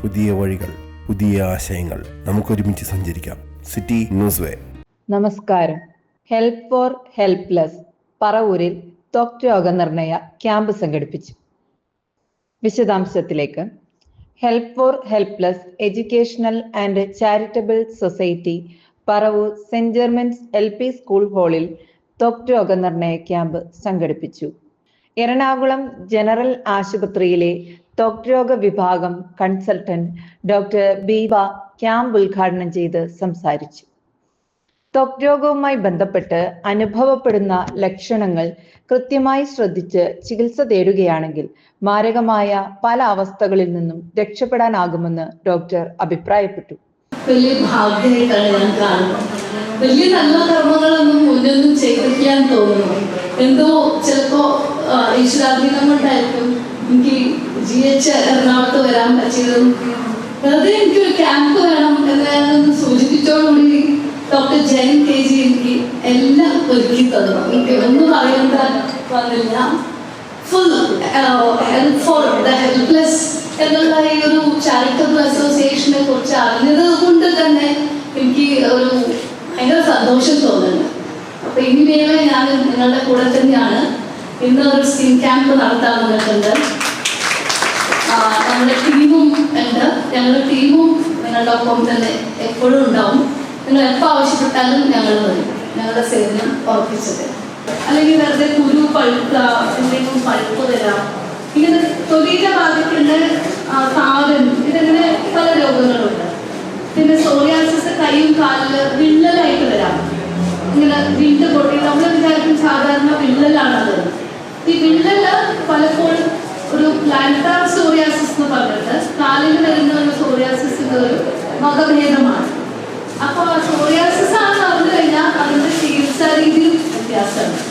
പുതിയ വഴികൾ പുതിയ ആശയങ്ങൾ നമുക്ക് ഒരുമിച്ച് സഞ്ചരിക്കാം. City news way. നമസ്കാരം. ഹെൽപ്പ് ഫോർ ഹെൽപ്ലെസ് പറവൂരിൽ ത്വക് രോഗനിർണയ ക്യാമ്പ് സംഘടിപ്പിച്ചു. വിശദാംശത്തിലേക്ക്. Help for helpless educational and charitable society Paravur saint Germans L P school ഹാളിൽ ത്വക് രോഗനിർണയ ക്യാമ്പ് സംഘടിപ്പിച്ചു. എറണാകുളം ജനറൽ ആശുപത്രിയിലെ ത്വക്രോഗ വിഭാഗം കൺസൾട്ടന്റ് ഡോക്ടർ ബീബ ക്യാമ്പ് ഉദ്ഘാടനം ചെയ്ത് സംസാരിച്ചു. ത്വക് രോഗവുമായി ബന്ധപ്പെട്ട് അനുഭവപ്പെടുന്ന ലക്ഷണങ്ങൾ കൃത്യമായി ശ്രദ്ധിച്ച് ചികിത്സ തേടുകയാണെങ്കിൽ മാരകമായ പല അവസ്ഥകളിൽ നിന്നും രക്ഷപ്പെടാനാകുമെന്ന് ഡോക്ടർ അഭിപ്രായപ്പെട്ടു. വലിയ ഭാഗ്യമായിട്ടാണ് ഞാൻ കാണുന്നത് വലിയ നല്ല കർമ്മങ്ങളൊന്നും മുന്നൊന്നും ചെയ്തിരിക്കാൻ തോന്നുന്നു. എന്തോ ചിലപ്പോ ഈശ്വരാധീനം കൊണ്ടായിരിക്കും എനിക്ക് ജി എച്ച് എറണാകുളത്ത് വരാൻ പറ്റിയതും വെറുതെ എനിക്കൊരു ക്യാമ്പ് വേണം എന്ന് സൂചിപ്പിച്ചോടുകൂടി ഡോക്ടർ ജയൻ കെ ജി എനിക്ക് എല്ലാം ഒരുക്കി തന്നു. എനിക്ക് ഒന്നും അറിയേണ്ട വന്നില്ല. Full help for the helpless എന്നുള്ള ഈ ഒരു ചാരിറ്റബിൾ അസോസിയേഷനെ കുറിച്ച് അറിഞ്ഞത് കൊണ്ട് തന്നെ എനിക്ക് ഒരു ഭയങ്കര സന്തോഷം തോന്നുന്നുണ്ട്. അപ്പൊ ഇനിമേലെ ഞാൻ നിങ്ങളുടെ കൂടെ തന്നെയാണ് ഇന്ന് ഒരു സ്കിൻ ക്യാമ്പ് നടത്താൻ വന്നിട്ടുണ്ട്. നമ്മുടെ ടീമും ഉണ്ട്. ഞങ്ങളുടെ ടീമും നിങ്ങളുടെ ഒപ്പം തന്നെ എപ്പോഴും ഉണ്ടാവും. നിങ്ങൾ എപ്പോൾ ആവശ്യപ്പെട്ടാലും ഞങ്ങൾ വരും. ഞങ്ങളുടെ സേവനം ഉറപ്പിച്ചത്. അല്ലെങ്കിൽ വെറുതെ കുരു പഴുക്കുക എന്തെങ്കിലും പഴുപ്പ് തരാം. ഇങ്ങനെ തൊലിയിലെ ബാധിക്കുന്ന താരൻ ഇതങ്ങനെ പല രോഗങ്ങളുണ്ട്. പിന്നെ സോറിയാസിസ് കൈയും കാലിൽ വിള്ളലായിട്ട് വരാം. ഇങ്ങനെ വിണ്ട് പൊട്ടി നമ്മൾ വിചാരിക്കും സാധാരണ വിള്ളലാണത്. ഈ വിള്ളൽ പലപ്പോഴും ഒരു പ്ലാന്റാർ സോറിയാസിസ് എന്ന് പറഞ്ഞിട്ട് കാലിൽ വരുന്ന ഒരു സോറിയാസിസ് ഇത് ഒരു വകഭേദമാണ്. അപ്പൊ ആ സോറിയാസിസ് കഴിഞ്ഞാൽ അതിന്റെ ചികിത്സാ രീതിയും വ്യത്യാസമാണ്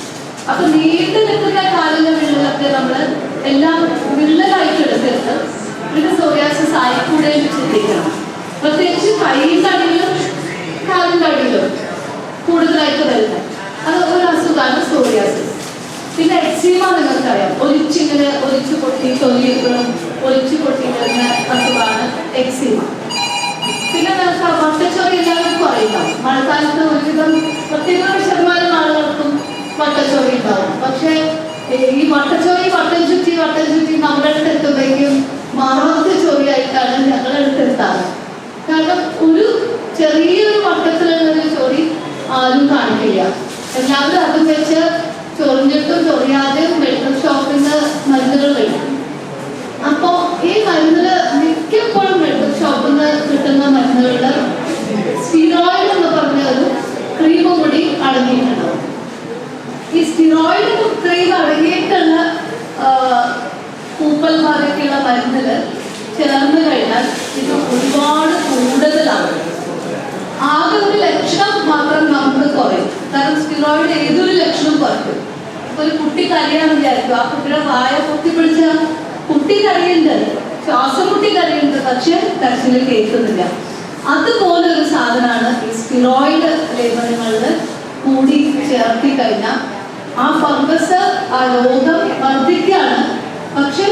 അപ്പൊ നീണ്ടു നിൽക്കുന്ന കാലിലെ വിള്ളലൊക്കെ നമ്മൾ എല്ലാം വിള്ളലായിട്ട് എടുത്തിട്ട് ഇത് സോറിയാസിസ് ആയിക്കൂടെ ചിന്തിക്കണം. പ്രത്യേകിച്ച് കൈയിന്റെ അടിയിലും കാലിന്റെ അടിയിലും കൂടുതലായിട്ട് വരുന്നത്. അത് ഒരു അസുഖമാണ് സോറിയാസിസ്. പിന്നെ എക്സീമ നിങ്ങൾക്കറിയാം. ഒലിച്ചിങ്ങനെ ഒലിച്ചു പൊട്ടി തൊലിയുകളും ഒലിച്ചു പൊട്ടി വരുന്ന അസുഖമാണ് എക്സീമ പിന്നെ നിങ്ങൾക്ക് വട്ടച്ചോറി എല്ലാവർക്കും അറിയാം. മഴക്കാലത്ത് ഒരുവിധം പ്രത്യേക ശതമാനം ആളുകൾക്കും വട്ടച്ചോറി ഉണ്ടാവും. പക്ഷേ ഈ വട്ടച്ചോറി വട്ടം ചുറ്റി വട്ടം ചുറ്റി നമ്മുടെ അടുത്ത് എത്തുമ്പോഴേക്കും മാറാത്ത ചോറിയായിട്ടാണ് ഞങ്ങളുടെ അടുത്ത് എത്താറ് കാരണം ഒരു ചെറിയൊരു വട്ടത്തിലുള്ള ഒരു ചോറി ആരും കാണിക്കില്ല. എല്ലാവരും അതും വെച്ച് ചൊറിഞ്ഞിട്ടും ചൊറിയാതെയും മെഡിക്കൽ ഷോപ്പിൽ മരുന്നുകൾ കഴിക്കും അപ്പോ ഈ മരുന്നിൽ മിക്കപ്പോഴും മെഡിക്കൽ ഷോപ്പിൽ നിന്ന് കിട്ടുന്ന മരുന്നുകളുടെ സ്റ്റിറോയിഡ് എന്ന് പറഞ്ഞ ഒരു ക്രീം കൂടി അടങ്ങിയിട്ടുണ്ടാവും. ഈ സ്റ്റിറോയിഡ് ക്രീം അടങ്ങിയിട്ടുള്ള ബാധയ്ക്കുള്ള മരുന്നിൽ ചേർന്ന് കഴിഞ്ഞാൽ ഇത് ഒരുപാട് കൂടുതലാണ്. ആകെ ഒരു ലക്ഷണം മാത്രം നമുക്ക് കുറയും. കാരണം സ്റ്റിറോയിഡ് ഏതൊരു ലക്ഷണം കരയാന്ന് വിചാരിക്കും ആ കുട്ടിയുടെ വായ പൊത്തി പിടിച്ച കുട്ടി കരയുന്നുണ്ട് ശ്വാസം കുട്ടി കരയുന്നുണ്ട് പക്ഷെ കേൾക്കുന്നില്ല അതുപോലെ ഒരു സാധനമാണ് ഈ സ്റ്റിറോയിഡ് കൂടി ചേർത്തി കഴിഞ്ഞാൽ ആ ഫംഗസ് ആ രോഗം വർദ്ധിക്കുകയാണ്. പക്ഷെ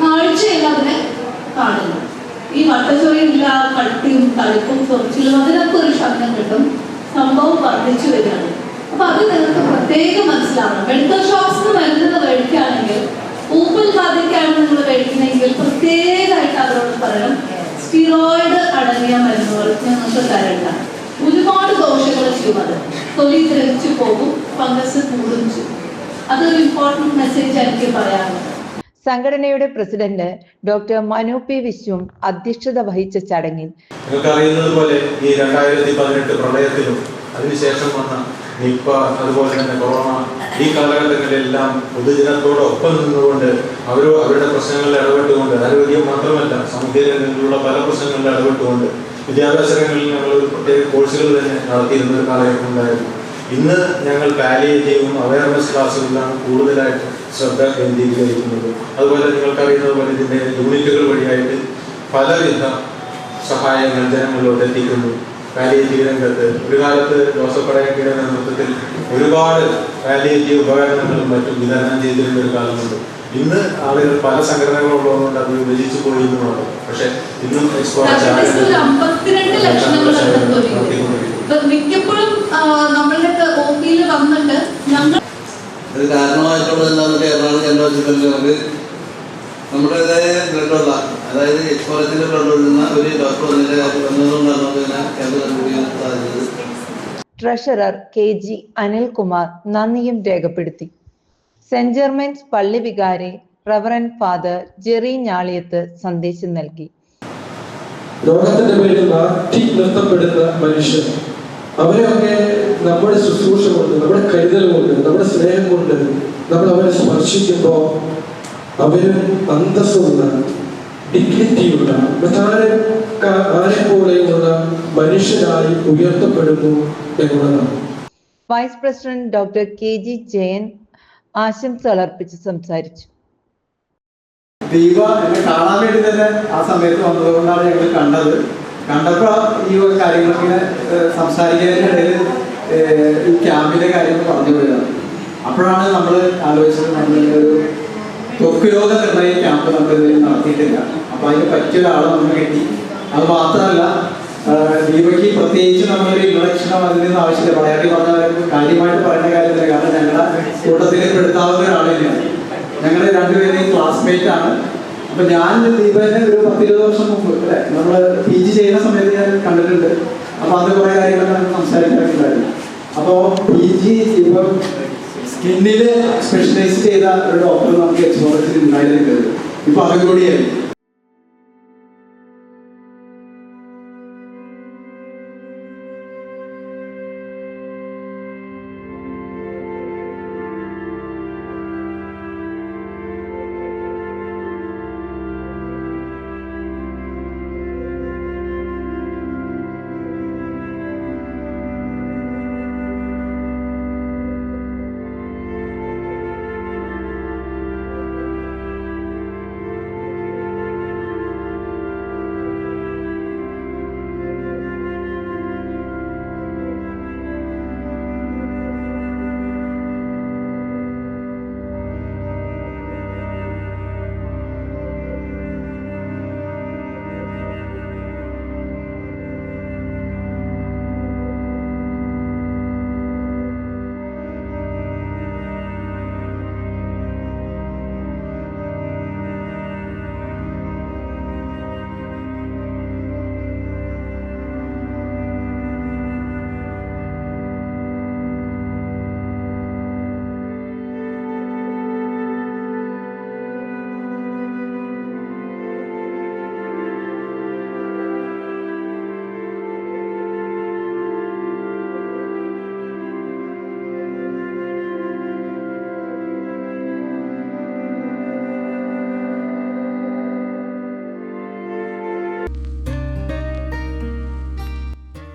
കാഴ്ചയിൽ അതിനെ കാണുന്നു ഈ വട്ടച്ചോറിയില്ല കട്ടിയും തളിപ്പും ചൊറിച്ചിലും അതിനൊക്കെ ഒരു ശബ്ദം കിട്ടും. സംഭവം വർദ്ധിച്ചു വരികയാണ്. അപ്പൊ അത് നിങ്ങൾക്ക് പ്രത്യേകം മനസ്സിലാവണം. മെഡിക്കൽ ഷോപ്സ് മരുന്ന് മേടിക്കുകയാണെങ്കിൽ ഊപ്പൽ ബാധയ്ക്കാണ് നിങ്ങൾ മേടിക്കുന്നതെങ്കിൽ പ്രത്യേകമായിട്ട് അവരോട് പറയണം സ്റ്റിറോയിഡ് അടങ്ങിയ മരുന്നുകൾ ഞങ്ങൾക്ക് തരണ്ട. ഒരുപാട് ദോഷങ്ങൾ ചെയ്യും അത്. തൊലി ദ്രവിച്ചു പോകും ഫംഗസ് കൂടും ചെയ്യും. അതൊരു ഇമ്പോർട്ടന്റ് മെസ്സേജ് എനിക്ക് പറയാനുള്ളത്. സംഘടനയുടെ president doctor Manu P Viswam അധ്യക്ഷത വഹിച്ച ചടങ്ങിൽ നിങ്ങൾക്ക് അറിയുന്നത് പോലെ ഈ രണ്ടായിരത്തി പതിനെട്ട് പ്രളയത്തിലും അതിനുശേഷം വന്ന നിപ്പ അതുപോലെ തന്നെ കൊറോണ ഈ കാലഘട്ടങ്ങളിലെല്ലാം പൊതുജനത്തോടൊപ്പം നിന്നുകൊണ്ട് അവരോ അവരുടെ പ്രശ്നങ്ങളിൽ ഇടപെട്ടുകൊണ്ട് ആരോഗ്യം മാത്രമല്ല സാമൂഹ്യ രംഗങ്ങളിലുള്ള പല പ്രശ്നങ്ങളിൽ ഇടപെട്ടുകൊണ്ട് വിദ്യാഭ്യാസ രംഗങ്ങളിൽ ഞങ്ങൾ ഒരു പ്രത്യേക കോഴ്സുകൾ തന്നെ നടത്തിയിരുന്ന ഒരു കാലഘട്ടം ഉണ്ടായിരുന്നു. ഇന്ന് ഞങ്ങൾ പാലിയേറ്റീവും അവയർനെസ് ക്ലാസ്സുകളിലാണ് കൂടുതലായിട്ട് ശ്രദ്ധ കേന്ദ്രീകരിക്കുന്നത്. അതുപോലെ നിങ്ങൾക്കറിയുന്നത് പോലെ ഇതിന്റെ യൂണിറ്റുകൾ വഴിയായിട്ട് പലവിധ സഹായങ്ങൾ ജനങ്ങളിലോട്ട് എത്തിക്കുന്നു. പാലിയേറ്റീവ് രംഗത്ത് ഒരു കാലത്ത് ജോസഫ് പടയക്കയുടെ നേതൃത്വത്തിൽ ഒരുപാട് പാലിയേറ്റീവ് ഉപകരണങ്ങളും മറ്റും വിതരണം ചെയ്തിരുന്ന ഒരു കാലമുണ്ട്. ഇന്ന് ആളുകൾ പല സംഘടനകളുള്ളതുകൊണ്ട് അത് വിഭജിച്ചു പോയി എന്നുള്ളത് പക്ഷെ ഇന്നും ഒരു കാരണമായിട്ടുള്ളത് എന്താണെന്ന് എറണാകുളം ജനറൽ ഹോസ്പിറ്റലിൽ നമുക്ക് നമ്മുടേതായ ബ്ലഡുള്ള അതായത് എക്സ്പോറത്തിന്റെ കണ്ടുവരുന്ന ഒരു ഡോക്ടർ കാര്യം വന്നതുകൊണ്ടാണ് നമുക്ക് ഇതിനെ ക്യാമ്പ് കണ്ടുപിടിക്കാൻ സാധിച്ചത്. ട്രഷറർ കെ ജി അനിൽകുമാർ നന്ദിയും രേഖപ്പെടുത്തി. സെന്റ് ജെർമൻസ് പള്ളി വികാരി റവറൻ ഫാദർ ജെറി ഞാളിയത്ത് സന്ദേശം നൽകി. രോഗത്തിന്റെ പേരിൽ മാറ്റി നിർത്തപ്പെടുന്ന മനുഷ്യർ അവരെയൊക്കെ നമ്മുടെ ശുശ്രൂഷ കൊണ്ട് നമ്മുടെ കരുതൽ കൊണ്ട് നമ്മുടെ സ്നേഹം കൊണ്ട് നമ്മൾ അവരെ സ്പർശിക്കുമ്പോൾ അവരും അന്തസ്സുള്ള ഡിഗ്നിറ്റിയുള്ള ആരെ പോലെയുള്ള മനുഷ്യരായി ഉയർത്തപ്പെടുന്നു എന്നുള്ളതാണ്. Vice president doctor K G Jayan ആശംസ അർപ്പിച്ച് സംസാരിച്ചു. ദീപ എന്നെ കാണാൻ വേണ്ടി തന്നെ ആ സമയത്ത് വന്നതുകൊണ്ടാണ് ഞങ്ങൾ കണ്ടത്. കണ്ടപ്പോൾ ഈ ഒരു കാര്യങ്ങളൊക്കെ സംസാരിക്കുന്നതിനിടയിൽ ഈ ക്യാമ്പിലെ കാര്യങ്ങൾ പറഞ്ഞു പോയതാണ്. അപ്പോഴാണ് നമ്മൾ ആലോചിച്ചത് നമ്മൾ ഒരു ത്വക്ക് രോഗ നിർണയ ക്യാമ്പ് നമ്മൾ നടത്തിയിട്ടില്ല. അപ്പൊ അതിന് പറ്റിയ ഒരാളെ കിട്ടി. അത് മാത്രമല്ല ദീപയ്ക്ക് പ്രത്യേകിച്ച് നമ്മളൊരു ഇൻട്രഡക്ഷനോ അതിൽ നിന്ന് ആവശ്യമില്ല. പറയാണ്ടി പറഞ്ഞാൽ കാര്യമായിട്ട് പറയേണ്ട കാര്യമില്ല. കാരണം ഞങ്ങളുടെ കൂട്ടത്തിൽ പെടുത്താവുന്ന ഒരാളില്ല ഞങ്ങൾ രണ്ടുപേരെയും ക്ലാസ്മേറ്റ് ആണ്. അപ്പൊ ഞാൻ ദീപനെ ഒരു പത്തിരുപത് വർഷം മുമ്പ് അല്ലെ? നമ്മൾ പി ജി ചെയ്യുന്ന സമയത്ത് ഞാൻ കണ്ടിട്ടുണ്ട്. അപ്പൊ അത് കുറെ കാര്യങ്ങൾ നമുക്ക് സംസാരിക്കാറുണ്ടായിരുന്നു അപ്പോ പി ജി ഇപ്പം സ്കിന്നിൽ സ്പെഷ്യലൈസ് ചെയ്ത ഒരു ഡോക്ടർ നമുക്ക് എക്സ്പോറത്തിൽ ഉണ്ടായിരുന്നത് ഇപ്പൊ അതും കൂടിയായി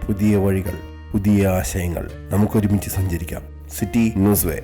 പുതിയ വഴികൾ പുതിയ ആശയങ്ങൾ. നമുക്കൊരുമിച്ച് സഞ്ചരിക്കാം. സിറ്റി ന്യൂസ് വേ